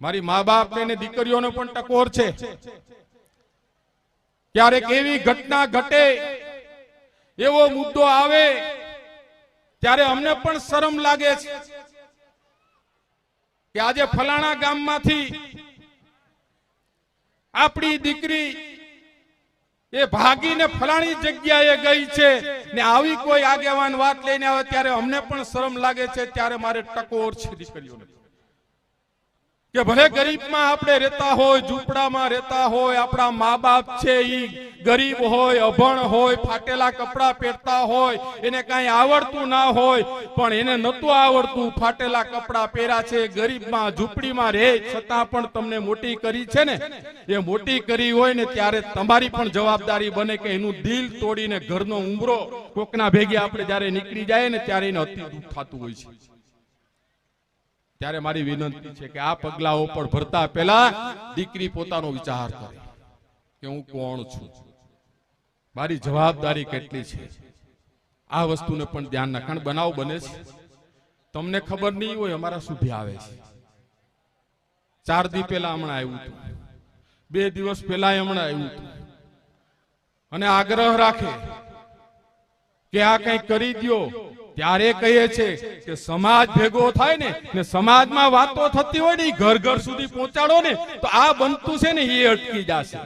મારી મા બાપ ને દીકરીઓનો પણ ટકોર છે. ક્યારેક એવી ઘટના ઘટે, એવો મુદ્દો આવે, ત્યારે અમને પણ શરમ લાગે છે કે આજે ફલાણા ગામમાંથી આપણી દીકરી એ ભાગીને ફલાણી જગ્યાએ ગઈ છે ને આવી કોઈ આગેવાન વાત લઈને આવે, ત્યારે અમને પણ શરમ લાગે છે, ત્યારે મારે ટકોર છે દીકરીઓને. કે ભલે ગરીબમાં આપણે રહેતા હોય, ઝૂંપડામાં રહેતા હોય, આપણા મા બાપ છે એ ગરીબ હોય, અભણ હોય, ફાટેલા કપડા પહેરતા હોય, એને કાંઈ આવડતું ના હોય, પણ એને નતું આવડતું ફાટેલા કપડા પહેર્યા છે, ગરીબમાં, ઝૂંપડીમાં રહે, છતાં પણ તમને મોટી કરી છે ને? એ મોટી કરી હોય ને ત્યારે તમારી પણ જવાબદારી બને કે એનું દિલ તોડીને ઘરનો ઉમરો કોકના ભેગે આપણે જ્યારે નીકળી જાય ને ત્યારે એને અતિ દુઃખ થતું હોય છે. ત્યારે મારી વિનંતી છે કે આ પગલાઓ પર ભરતા પહેલા દીકરી પોતાનો વિચાર કરે કે હું કોણ છું? મારી જવાબદારી કેટલી છે? આ વસ્તુને પણ ધ્યાન ના કારણ બનાવ બને છે. તમને ખબર નહીં હોય અમારા સુધી આવે છે. ચાર દી પહેલા હમણાં આવ્યું હતું. બે દિવસ પહેલા હમણાં આવ્યું હતું. અને આગ્રહ રાખે કે આ કંઈ કરી દ્યો. ત્યારે કહીએ છે કે સમાજ ભેગો થાય ને ને સમાજમાં વાતો થતી હોય ને ઘર ઘર સુધી પહોંચાડો ને, તો આ બનતું છે ને એ અટકી જશે.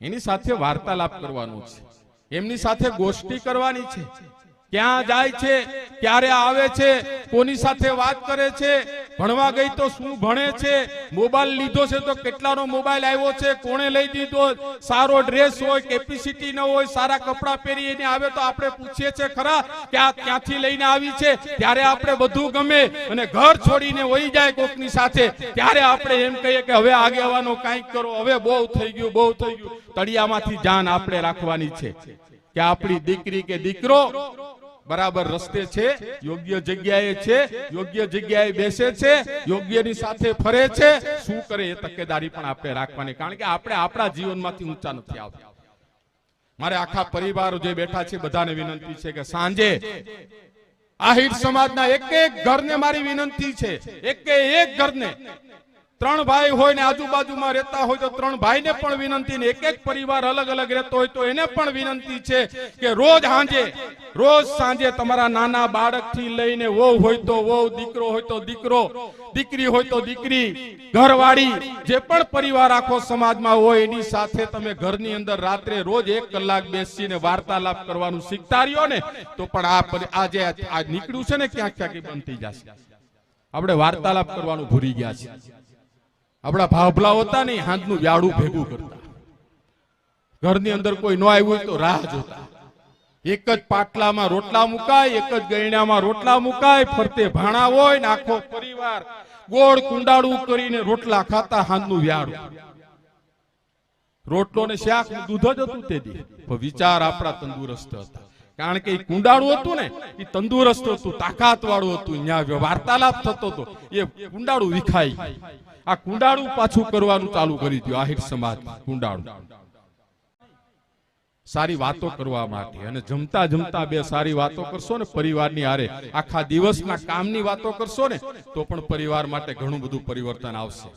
એની સાથે વાર્તાલાપ કરવાનો છે. એમની સાથે ગોષ્ઠી કરવાની છે. ક્યાં જાય છે, ક્યારે આવે છે, કોની સાથે વાત કરે છે ભણવા ગઈ તો શું ભણે છે? મોબાઈલ લીધો છે તો કેટલાનો મોબાઈલ આવ્યો છે? કોણે લઈ દીધો? સારો ડ્રેસ હોય કેપેસિટી ન હોય, સારા કપડાં પહેરી એને આવે તો આપણે પૂછીએ છે ખરા કે આ ક્યાંથી લઈને આવી છે? ત્યારે આપણે બધું ગમે અને ઘર છોડીને વહી જાય કોકની સાથે. ત્યારે આપણે એમ કહીએ કે હવે આગેવાનો કાંઈક કરો. હવે બહુ થઈ ગયું, બહુ થઈ ગયું. તળિયામાંથી જાન આપણે રાખવાની છે કે આપણી દીકરી કે દીકરો બરાબર રસ્તે છે, યોગ્ય જગ્યાએ છે, યોગ્ય જગ્યાએ બેસે છે, યોગ્યની સાથે ફરે છે. શું કરે એ તકેદારી પણ આપણે રાખવાની, કારણ કે આપણે આપણા જીવનમાંથી ઊંચા નથી આવતા. મારે આખા પરિવાર જે બેઠા છે બધાને વિનંતી છે કે સાંજે આહિર સમાજના એક એક ઘરને મારી વિનંતી છે, એક એક ઘરને ત્રણ ભાઈ હોય ને આજુબાજુમાં રહેતા હોય તો ત્રણ ભાઈને પણ વિનંતી ને એક એક પરિવાર અલગ અલગ રહેતો હોય તો એને પણ વિનંતી છે કે રોજ સાંજે રોજ સાંજે તમારા નાના બાળકથી લઈને વહુ હોય તો વહુ, દીકરો હોય તો દીકરો, દીકરી હોય તો દીકરી, ઘરવાળી, જે પણ પરિવાર આખો સમાજમાં હોય એની સાથે તમે ઘરની અંદર રાત્રે રોજ એક કલાક બેસીને વાર્તાલાપ કરવાનું શીખતા રહ્યો ને, તો પણ આ પરી- આ નીકળ્યું છે ને ક્યાંક ક્યાંક બંધ જશે. આપણે વાર્તાલાપ કરવાનું ભૂલી ગયા છે આપણા ભાભલા હોતા ને, હાથનું વ્યાડું ભેગું કરતા. ઘરની અંદર કોઈ ન આવ્યું હોય તો રાહ જોતા. એક જ પાટલામાં રોટલા મુકાય, એક જ ગયણામાં રોટલા મુકાય, ફરતે ભાણા હોય ને આખો પરિવાર ગોળ કુંડાળું કરીને રોટલા ખાતા હાથનું વ્યાડું. રોટલો ને શાક દૂધ જ હતું તે દી. વિચાર આપણા તંદુરસ્ત હતા. કારણ કે એ કુંડાળું હતું ને, એ તંદુરસ્ત હતું તાકાત વાળું હતું વાર્તાલાપ થતો હતો. એ કુંડાળું વિખાઈ. આ કુંડાળું પાછું કરવાનું ચાલુ કરી દો આહિર સમાજ, કુંડાળું. સારી વાતો કરવા માટે. અને જમતા જમતા બે સારી વાતો કરશો ને, પરિવારની હારે આખા દિવસના કામની વાતો કરશો ને, તો પણ પરિવાર માટે ઘણું બધું પરિવર્તન આવશે.